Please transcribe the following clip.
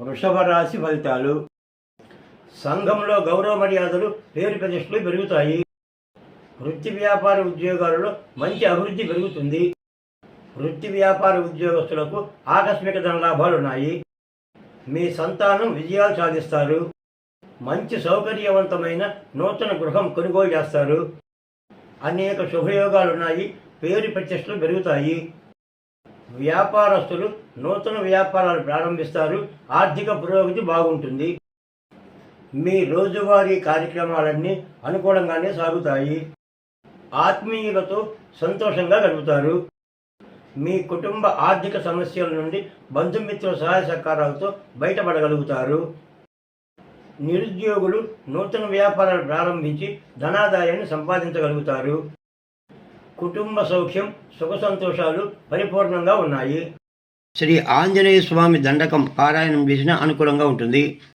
వృషభ రాశి ఫలితాలు. సంఘంలో గౌరవ మర్యాదలు పేరు ప్రతిష్టలు పెరుగుతాయి. వృత్తి వ్యాపార ఉద్యోగాలలో మంచి అభివృద్ధి పెరుగుతుంది. వృత్తి వ్యాపార ఉద్యోగస్తులకు ఆకస్మిక ధనలాభాలు ఉన్నాయి. మీ సంతానం విజయాలు సాధిస్తారు. మంచి సౌకర్యవంతమైన నూతన గృహం కొనుగోలు చేస్తారు. అనేక శుభయోగాలున్నాయి పేరు ప్రతిష్టలు పెరుగుతాయి. వ్యాపారస్తులు నూతన వ్యాపారాలు ప్రారంభిస్తారు. ఆర్థిక పురోగతి బాగుంటుంది. మీ రోజువారీ కార్యక్రమాలన్నీ అనుకూలంగానే సాగుతాయి. ఆత్మీయులతో సంతోషంగా గడుపుతారు. మీ కుటుంబ ఆర్థిక సమస్యల నుండి బంధుమిత్రుల సహాయ సహకారాలతో బయటపడగలుగుతారు. నిరుద్యోగులు నూతన వ్యాపారాలు ప్రారంభించి ధనాదాయాన్ని సంపాదించగలుగుతారు. కుటుంబ సౌఖ్యం సుఖ సంతోషాలు పరిపూర్ణంగా ఉన్నాయి. శ్రీ ఆంజనేయ స్వామి దండకం పారాయణం చేసిన అనుకూలంగా ఉంటుంది.